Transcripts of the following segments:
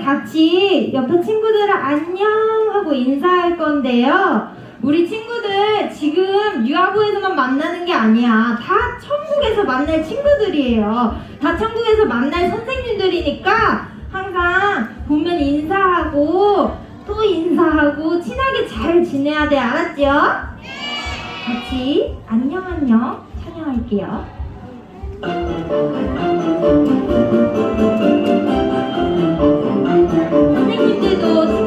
같이 옆에 친구들을 안녕 하고 인사할 건데요. 우리 친구들 지금 유아부에서만 만나는 게 아니야. 다 천국에서 만날 친구들이에요. 다 천국에서 만날 선생님들이니까 항상 보면 인사하고 또 인사하고 친하게 잘 지내야 돼. 알았죠? 같이 안녕 안녕 찬양할게요. 선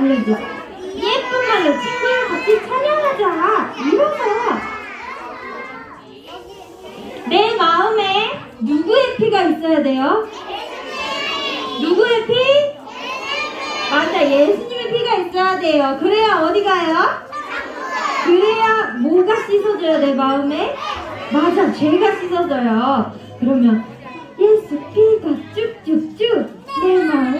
알려줘 예쁜 말로 친구야 같이 찬양하자 일어서 내 마음에 누구의 피가 있어야 돼요? 누구의 피? 맞아, 예수님의 피가 있어야 돼요. 그래야 어디 가요? 그래야 뭐가 씻어져요, 내 마음에? 맞아, 죄가 씻어져요. 그러면 예수 피가 쭉쭉쭉 내 마음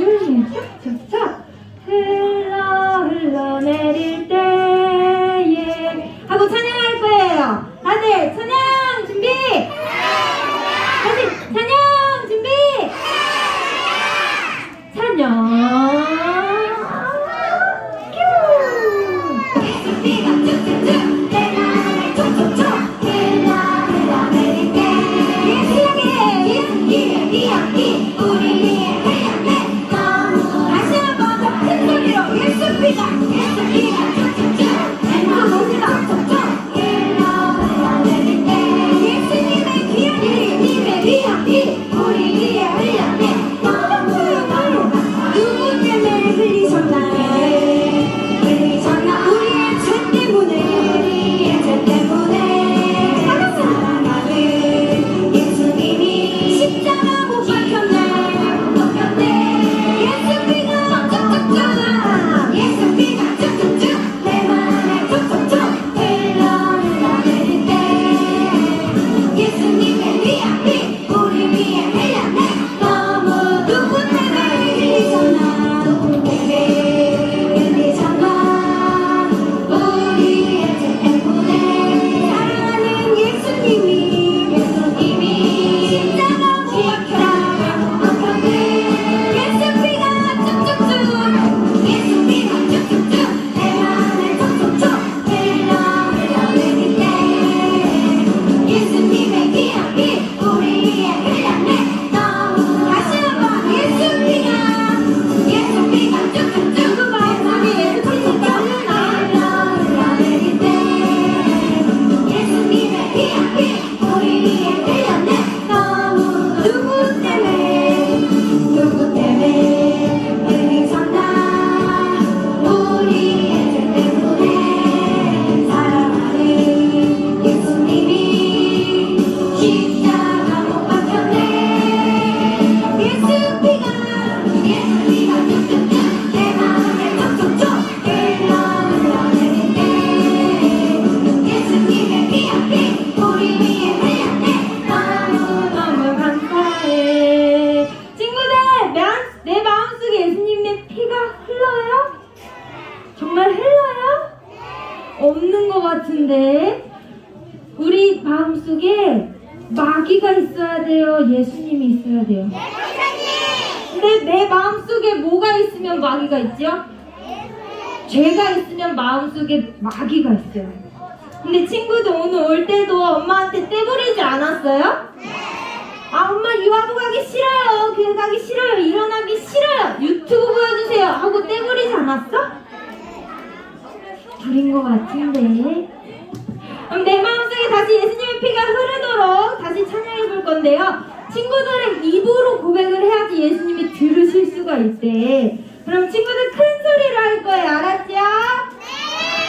다시 찬양해 볼 건데요. 친구들은 입으로 고백을 해야지 예수님이 들으실 수가 있대. 그럼 친구들 큰 소리로 할 거예요. 알았죠? 네!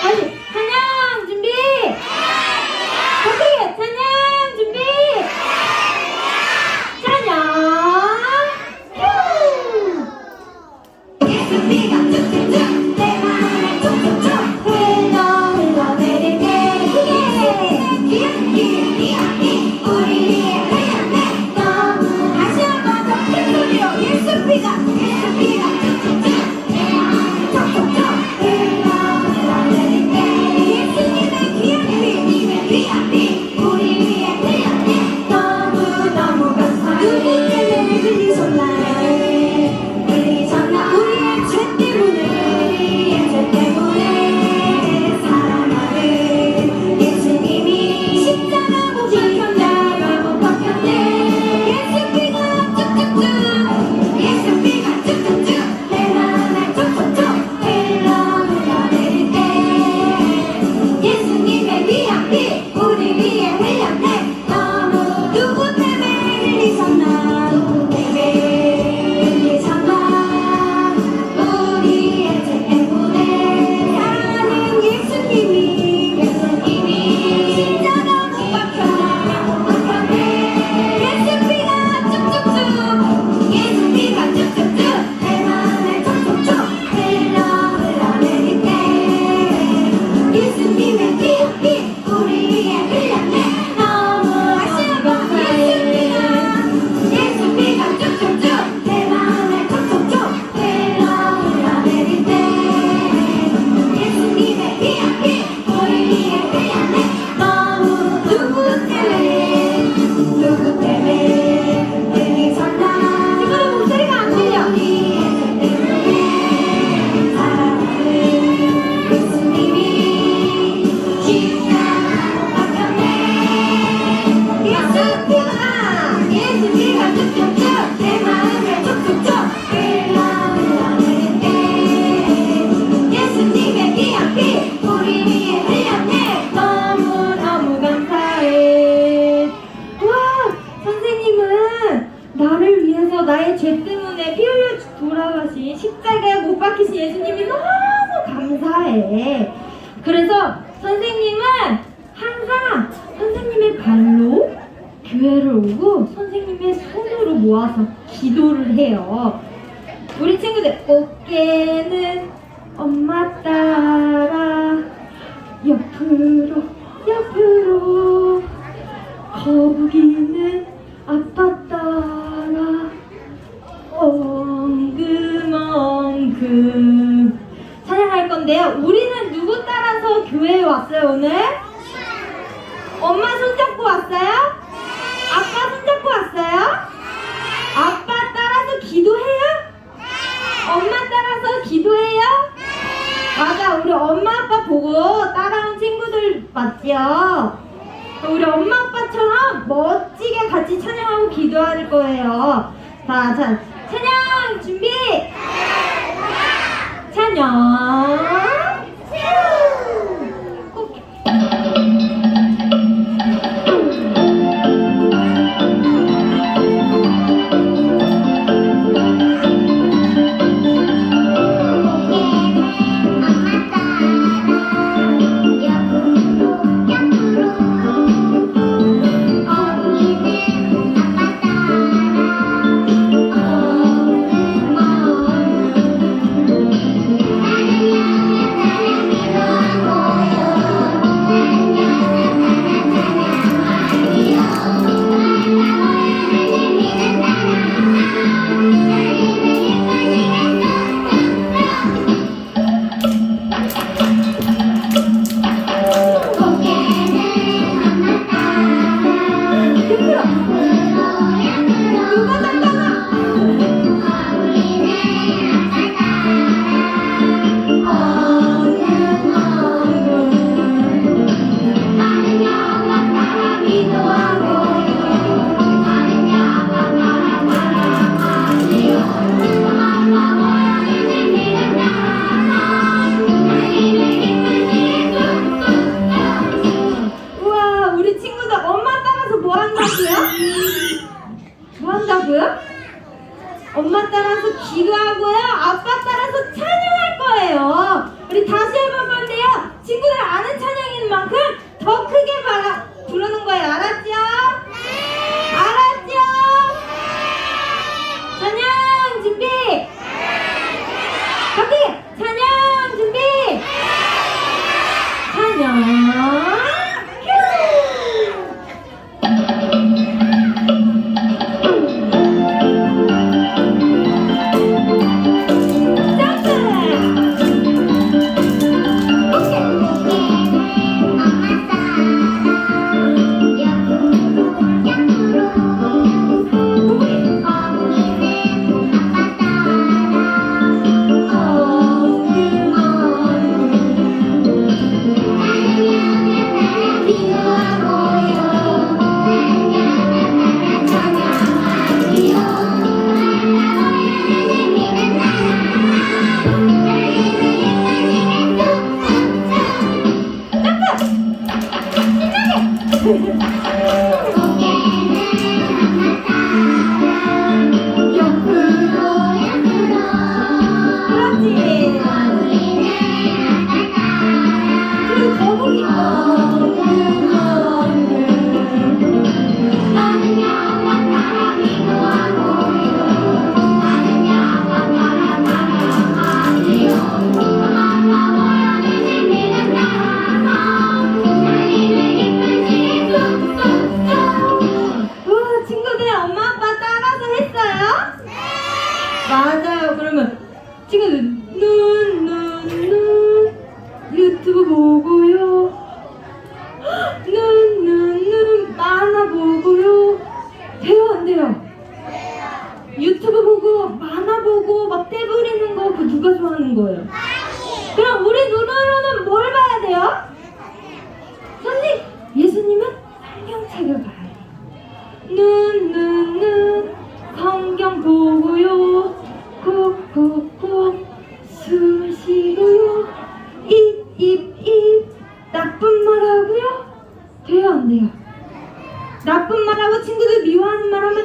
다시 찬양 준비! 네! 오케이! 찬양! 힘을 손으로 모아서 기도를 해요. 우리 친구들 어깨는 엄마 따라 옆으로 옆으로 거북이는 아빠 따라 엉금엉금 찬양할 건데요. 우리는 누구 따라서 교회에 왔어요 오늘? 엄마 손잡고 왔어요? 보고 따라온 친구들 맞지요? 우리 엄마 아빠처럼 멋지게 같이 찬양하고 기도할 거예요. 자, 찬, 찬양 준비! 찬양!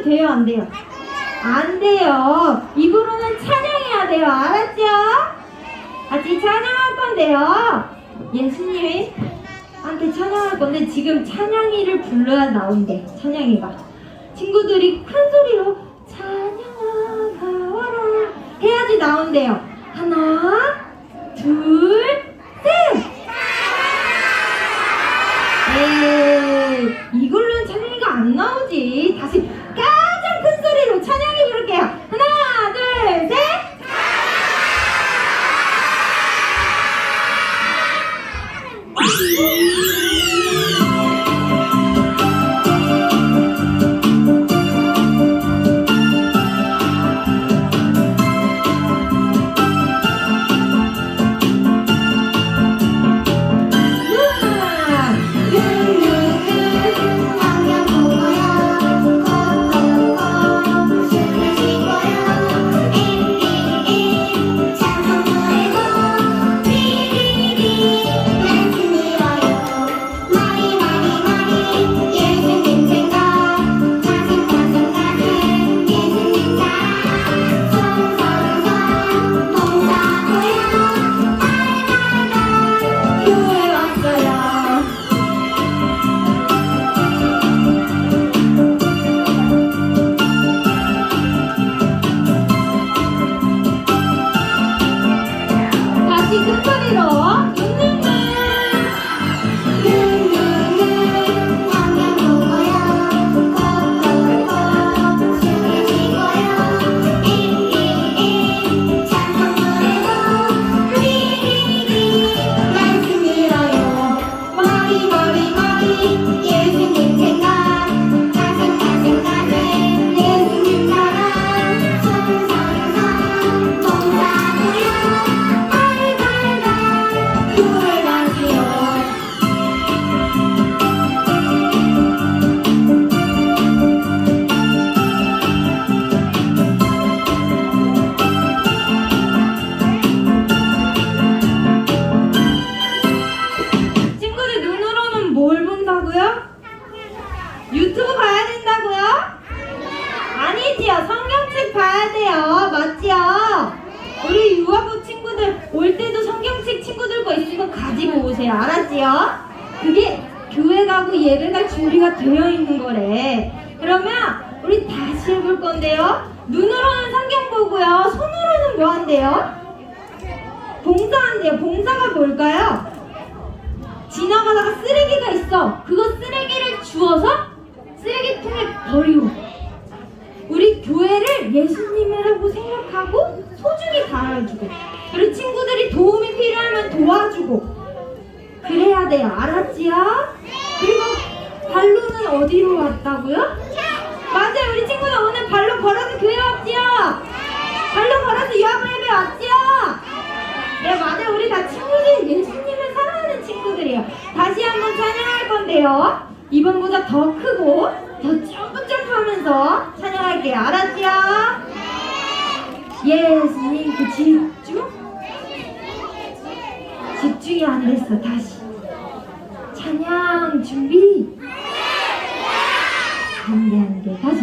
돼요, 안 돼요? 안 돼요. 입으로는 찬양해야 돼요. 알았죠? 같이 찬양할 건데요. 예수님이 한테 찬양할 건데 지금 찬양이를 불러야 나온대. 찬양이가. 친구들이 큰 소리로 찬양아 가와라 해야지 나온대요. 준비가 되어 있는 거래. 그러면 우리 다시 해볼 건데요. 눈으로는 성경 보고요. 손으로는 뭐 한대요? 봉사한대요. 봉사가 뭘까요? 지나가다가 쓰레기가 있어. 그거 쓰레기를 주워서 쓰레기통에 버리고. 우리 교회를 예수님이라고 생각하고 소중히 다뤄주고. 그리고 친구들이 도움이 필요하면 도와주고. 그래야 돼요. 알았지요? 그리고 발로는 어디로 왔다고요? 맞아요. 우리 친구들 오늘 발로 걸어서 교회 왔지요? 발로 걸어서 유아부 예배 왔지요? 네 맞아요 우리 다 친구들 예수님을 사랑하는 친구들이에요 다시 한번 찬양할 건데요 이번보다 더 크고 더 점프 점프하면서 찬양할게요 알았지요? 예수님 그 집중 집중이 안 됐어 다시 찬양 준비 한 개 한 개 다시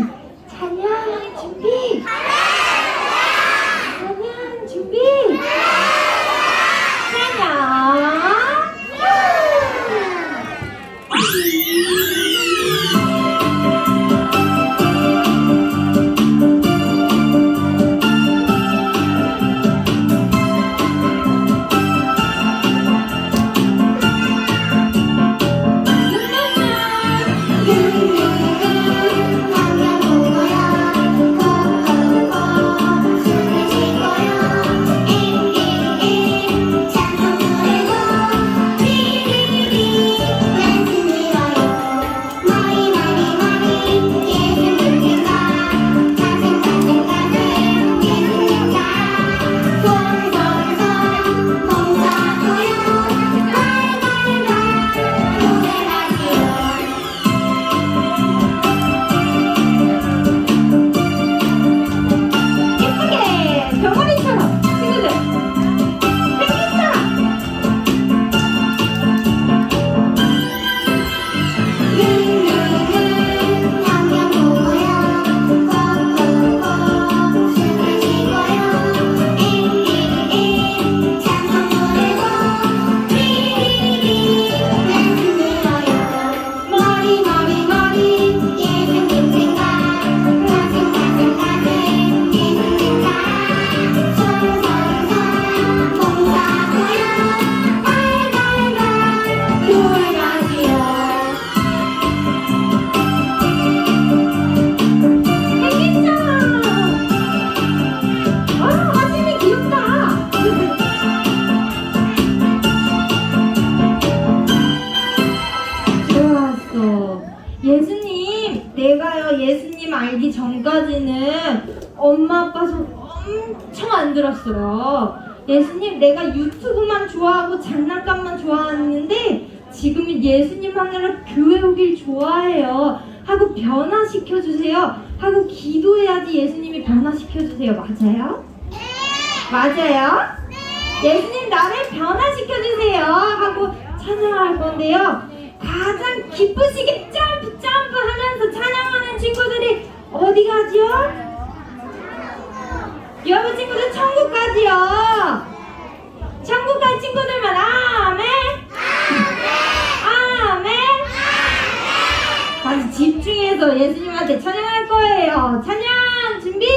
엄마 아빠 손 엄청 안 들었어요 예수님 내가 유튜브만 좋아하고 장난감만 좋아했는데 지금은 예수님 하느라 교회 오길 좋아해요 하고 변화시켜 주세요 하고 기도해야지 예수님이 변화시켜 주세요 맞아요? 맞아요? 예수님 나를 변화시켜 주세요 하고 찬양할 건데요 가장 기쁘시게 점프 점프 하면서 찬양하는 친구들이 어디 가지요? 여러분 친구들 천국 가지요. 천국 갈 친구들만 아멘. 아멘. 다시 집중해서 예수님한테 찬양할 거예요. 찬양 준비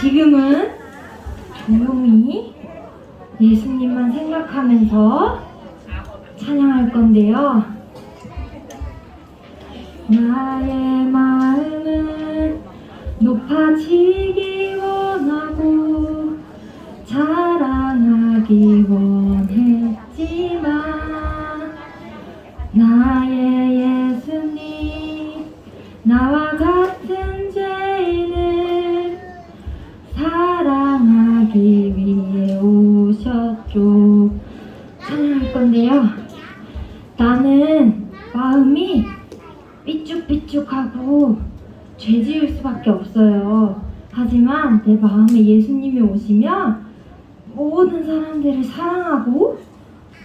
지금은 조용히 예수님만 생각하면서 찬양할 건데요. 나의 마음은 높아지기 원하고 자랑하기 원하고 하고 죄 지을 수밖에 없어요. 하지만 내 마음에 예수님이 오시면 모든 사람들을 사랑하고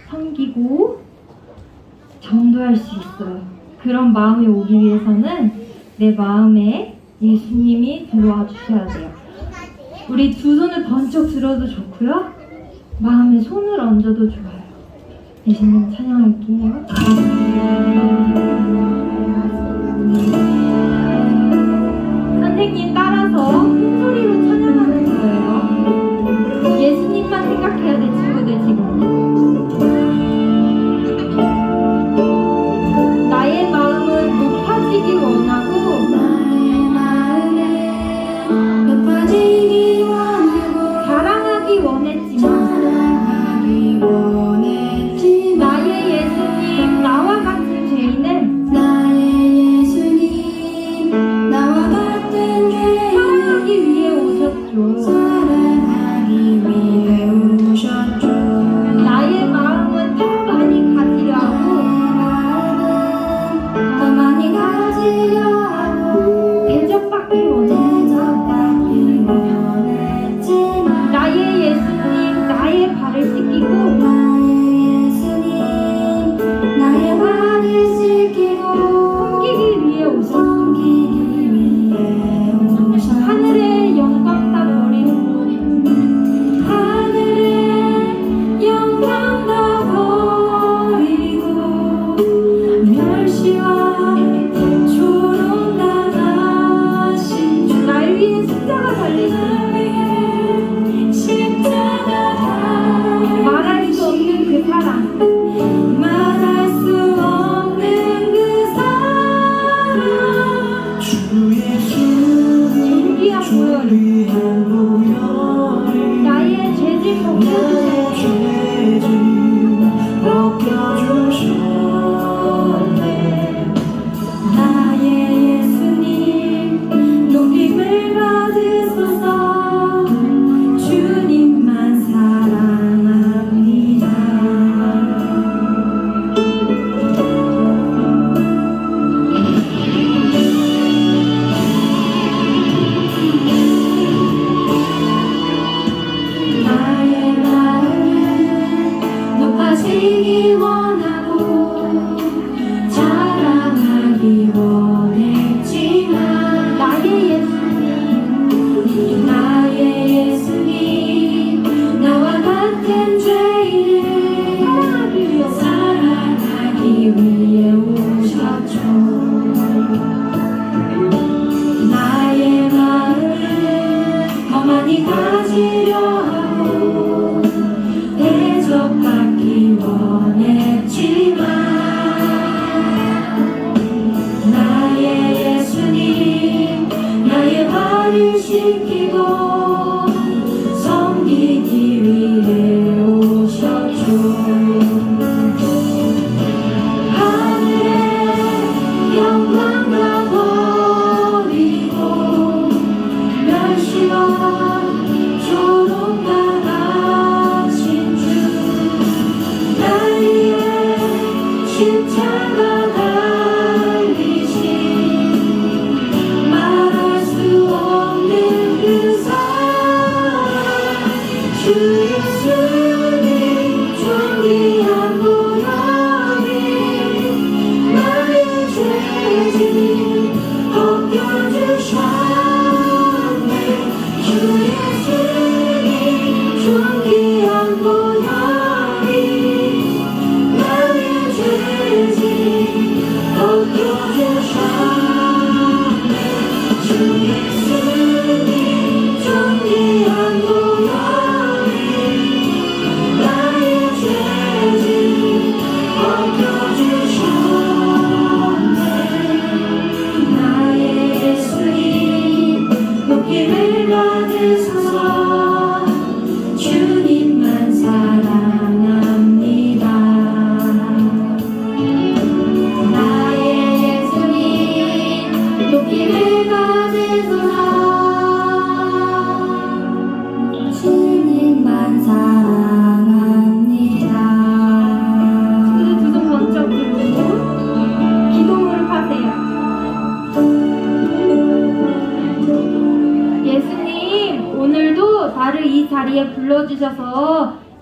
섬기고 전도할 수 있어요. 그런 마음이 오기 위해서는 내 마음에 예수님이 들어와 주셔야 돼요. 우리 두 손을 번쩍 들어도 좋고요. 마음에 손을 얹어도 좋아요. 예수님 찬양할게요. Okay.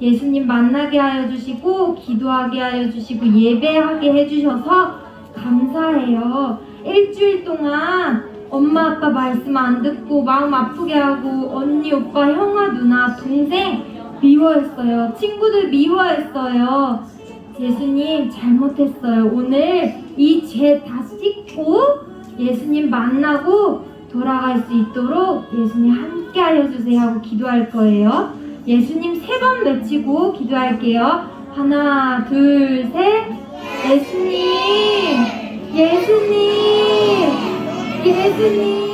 예수님 만나게 하여 주시고 기도하게 하여 주시고 예배하게 해주셔서 감사해요. 일주일 동안 엄마 아빠 말씀 안 듣고 마음 아프게 하고 언니 오빠 형아 누나 동생 미워했어요. 친구들 미워했어요. 예수님 잘못했어요. 오늘 이 죄 다 씻고 예수님 만나고 돌아갈 수 있도록 예수님 함께 하여 주세요 하고 기도할 거예요. 예수님 세 번 외치고 기도할게요. 하나, 둘, 셋. 예수님, 예수님, 예수님.